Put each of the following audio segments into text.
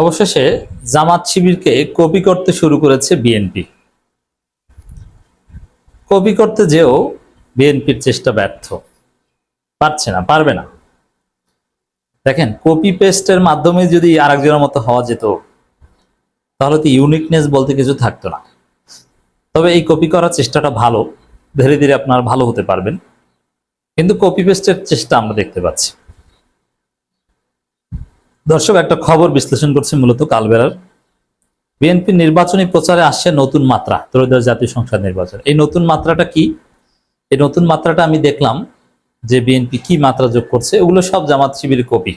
অবশেষে জামাত শিবিরকে কপি করতে শুরু করেছে বিএনপি। কপি করতে যেও বিএনপির চেষ্টা ব্যর্থ। পারছে না, পারবে না। দেখেন, কপি পেস্টের মাধ্যমে যদি আরেকজনের মতো হওয়া যেত, তাহলে তো ইউনিকনেস বলতে কিছু থাকতো না। তবে এই কপি করার চেষ্টাটা ভালো, ধীরে ধীরে আপনার ভালো হতে পারবেন। কিন্তু কপি পেস্টের চেষ্টা আমরা দেখতে পাচ্ছি। দর্শক, একটা খবর বিশ্লেষণ করছে মূলত কালবেলার। বিএনপি নির্বাচনী প্রচারে আসছে নতুন মাত্রা, ত্রয়োদশ জাতীয় সংসদ নির্বাচন। এই নতুন মাত্রাটা কি? এই নতুন মাত্রাটা আমি দেখলাম যে বিএনপি কি মাত্রা যোগ করছে ওগুলো সব জামাত শিবির কপি।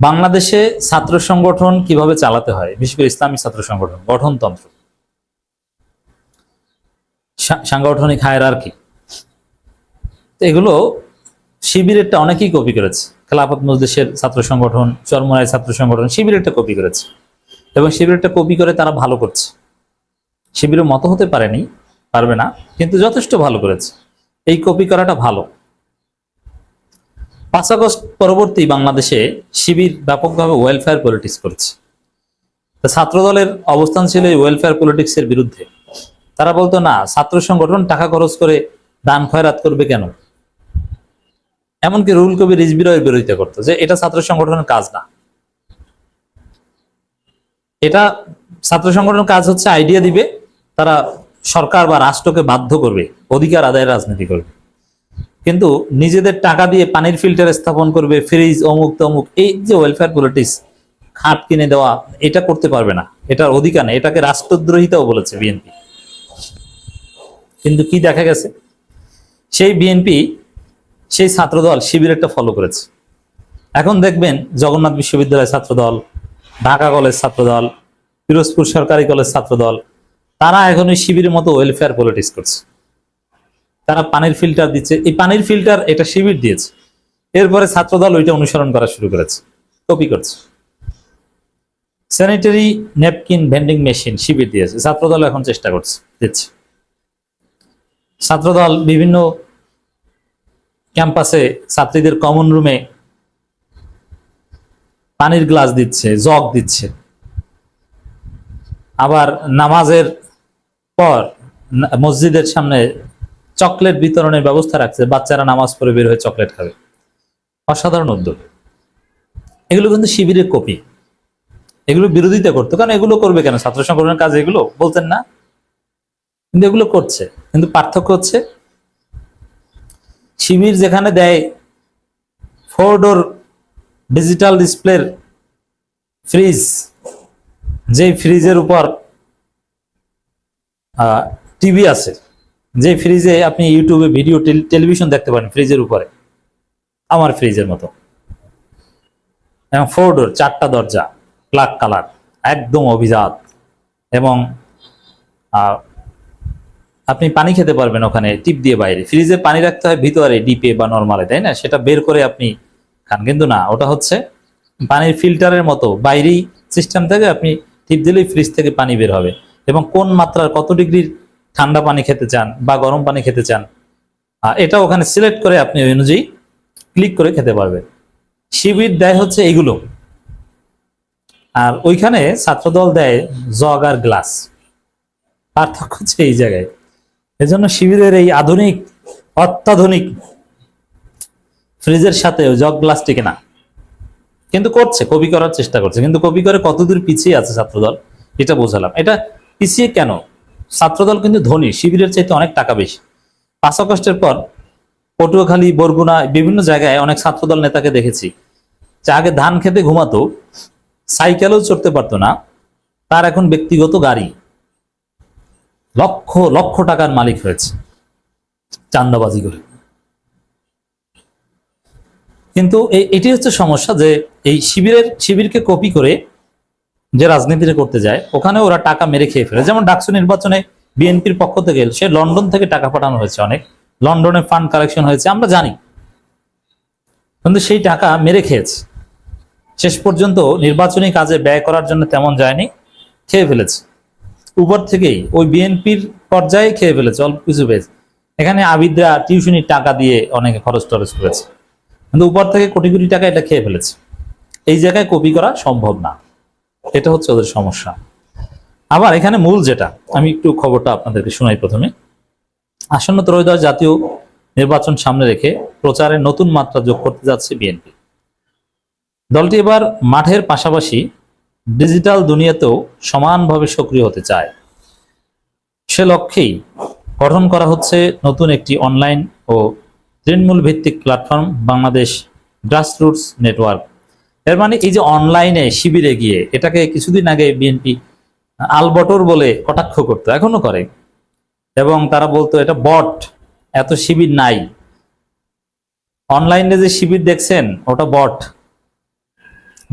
বাংলাদেশে ছাত্র সংগঠন কীভাবে চালাতে হয়? বিশেষ করে ইসলামী ছাত্র সংগঠন, গঠনতন্ত্র। সাংগঠনিক হায়ার আর কি এগুলো শিবিরেরটা অনেকেই কপি করেছে। খেলাফত মজলিসের ছাত্র সংগঠন চরমরাই ছাত্র সংগঠন, শিবিরেরটা কপি করেছে। এবং শিবিরেরটা কপি করে তারা ভালো করছে। শিবিরের মতো হতে পারেনি, পারবে না, কিন্তু যথেষ্ট ভালো করেছে। এই কপি করাটা ভালো। পাঁচ আগস্ট পরবর্তী বাংলাদেশে শিবির ব্যাপকভাবে ওয়েলফেয়ার পলিটিক্স করছে। ছাত্র দলের অবস্থান ছিল এই ওয়েলফেয়ার পলিটিক্সের বিরুদ্ধে। তারা বলতো, না, ছাত্র সংগঠন টাকা খরচ করে দান খয়রাত করবে কেন? এমনকি রুল কবি রিজবিরও এর বিরোধিতা করতো যে এটা ছাত্র সংগঠনের কাজ না। এটা ছাত্র সংগঠনের কাজ হচ্ছে আইডিয়া দিবে, তারা সরকার বা রাষ্ট্রকে বাধ্য করবে, অধিকার আদায়ের রাজনীতি করবে। কিন্তু নিজেদের টাকা দিয়ে পানির ফিল্টার স্থাপন করবে ফ্রিজ অমুক তমুক, এই যে ওয়েলফেয়ার পলিটিক্স খাট কিনে দেওয়া, এটা করতে পারবে না। এটার অধিকার নেই, এটাকে রাষ্ট্রদ্রোহিতাও বলেছে বিএনপি। কিন্তু কি দেখা গেছে? সেই বিএনপি সেই ছাত্রদল শিবির একটা ফলো করেছে। এখন দেখবেন জগন্নাথ বিশ্ববিদ্যালয় ছাত্রদল, ঢাকা কলেজ ছাত্রদল, পিরোজপুর সরকারি কলেজ ছাত্রদল, তারা এখন ওই শিবিরের মতো ওয়েলফেয়ার পলিটিক্স করছে। তারা পানির ফিল্টার দিচ্ছে। এই পানির ফিল্টার এটা শিবির দিয়েছে। এরপরে ছাত্রদল ওইটা অনুসরণ করা শুরু করেছে কপি করছে। Sanitary napkin vending machine Shibir দিয়েছে। ছাত্রদল এখন চেষ্টা করছে, দিচ্ছে। ছাত্রদল বিভিন্ন ক্যাম্পাসে ছাত্রীদের কমন রুমে পানির গ্লাস দিচ্ছে, জগ দিচ্ছে। আবার নামাজের পর মসজিদের সামনে চকলেট বিতরণের ব্যবস্থা রাখছে, বাচ্চারা নামাজ পড়ে বের হয়ে চকলেট খাবে। অসাধারণ উদ্যোগ। এগুলো কিন্তু শিবিরের কপি। এগুলো বিরোধিতা করতো, কারণ এগুলো করবে কেন? ছাত্র সংগঠনের কাজ এগুলো? বলতেন না। কিন্তু এগুলো করছে। কিন্তু পার্থক্য হচ্ছে শিবির যেখানে দেয় ফোর ডোর ডিজিটাল ডিসপ্লের ফ্রিজ যেই ফ্রিজের উপর টিভি আছে যে ফ্রিজে আপনি ইউটিউবে ভিডিও টেল- টেলিভিশন দেখতে পারেন ফ্রিজের উপরে, আমার ফ্রিজের মতো। এবং ফোর ডোর চারটা দরজা ব্ল্যাক কালার একদম অভিজাত। এবং আপনি পানি খেতে পারবেন ওখানে, টিপ দিয়ে বাইরে। ফ্রিজে পানি রাখতে হয় ভিতরে, ডিপে বা নর্মালে, তাই না? সেটা বের করে আপনি খান। কিন্তু না, ওটা হচ্ছে পানির ফিল্টারের মতো। বাইরেই সিস্টেম থেকে আপনি টিপ দিলেই ফ্রিজ থেকে পানি বের হবে। এবং কোন মাত্রার, কত ডিগ্রির ঠান্ডা পানি খেতে চান বা গরম পানি খেতে চান এটা ওখানে সিলেক্ট করে আপনি ওই অনুযায়ী ক্লিক করে খেতে পারবেন। শিবির দেয় হচ্ছে এগুলো। আর ওইখানে ছাত্রদল দেয় জগ আর গ্লাস পার্থক্য হচ্ছে এই জায়গায়। এজন্য শিবিরের এই আধুনিক, অত্যাধুনিক ফ্রিজের সাথে জগ গ্লাস টিকে না। কিন্তু করছে, কপি করার চেষ্টা করছে। কিন্তু কপি করে কতদূর পিছিয়ে আছে ছাত্রদল, এটা বোঝালাম। এটা পিছিয়ে কেন? ছাত্রদল কিন্তু ধনী, শিবিরের চাইতে অনেক টাকা বেশি। পাঁচ পর পটুয়াখালী, বরগুনা, বিভিন্ন জায়গায় অনেক ছাত্রদল নেতাকে দেখেছি। যে আগে ধান খেতে ঘুমাতো, সাইকেলও চড়তে পারতো না, তার এখন ব্যক্তিগত গাড়ি। লক্ষ লক্ষ টাকার মালিক হয়েছে। চান্দাবাজি করে। কিন্তু এটি হচ্ছে সমস্যা যে এই শিবিরের, শিবিরকে কপি করে যে রাজনীতিটা করতে যায় ওখানে ওরা টাকা মেরে খেয়ে ফেলে। যেমন ডাকসু নির্বাচনে বিএনপির পক্ষ থেকে সে লন্ডন থেকে টাকা পাঠানো হয়েছে অনেক। লন্ডনে ফান্ড কালেকশন হয়েছে, আমরা জানি। কিন্তু সেই টাকা মেরে খেয়েছে। শেষ পর্যন্ত নির্বাচনী কাজে ব্যয় করার জন্য তেমন যায়নি, খেয়ে ফেলেছে। উপর থেকেই ওই বিএনপির পর্যায়ে খেয়ে ফেলেছে, অল্প কিছু পেয়েছে। এখানে আবিদরা টিউশনির টাকা দিয়ে অনেকে খরচ টরচ করেছে। কিন্তু উপর থেকে কোটি কোটি টাকা এটা খেয়ে ফেলেছে। এই জায়গায় কপি করা সম্ভব না। এটা হচ্ছে ওদের সমস্যা। আবার এখানে মূল যেটা, আমি একটু খবরটা আপনাদেরকে শোনাই প্রথমে। আসন্ন ত্রয়োদশ জাতীয় নির্বাচন সামনে রেখে প্রচারে নতুন মাত্রা যোগ করতে যাচ্ছে বিএনপি। দলটি এবার মাঠের পাশাপাশি ডিজিটাল দুনিয়াতেও সমানভাবে সক্রিয় হতে চায়। সে লক্ষ্যেই গঠন করা হচ্ছে নতুন একটি অনলাইন ও তৃণমূল ভিত্তিক প্ল্যাটফর্ম বাংলাদেশ গ্রাসরুটস নেটওয়ার্ক এর মানে এই যে অনলাইনে শিবিরে গিয়ে এটাকে কিছুদিন আগে বিএনপি আলবটর বলে কটাক্ষ করতো, এখনও করে। এবং তারা বলতো, এটা বট, এত শিবির নাই। অনলাইনে যে শিবির দেখছেন, ওটা বট।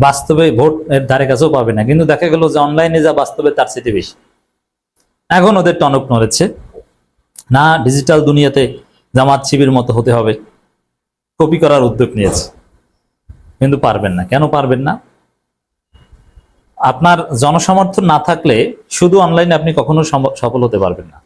বাস্তবে ভোট এর ধারে কাছেও পাবে না। কিন্তু দেখা গেল যে অনলাইনে যা বাস্তবে তার চেয়ে বেশি। এখন ওদের টনক নড়েছে। না ডিজিটাল দুনিয়াতে জামাত শিবির মতো হতে হবে। কপি করার উদ্যোগ নিয়েছে। কিন্তু পারবেন না। কেন পারবেন না? আপনার জনসমর্থন না থাকলে শুধু অনলাইনে আপনি কখনো সফল হতে পারবেন না।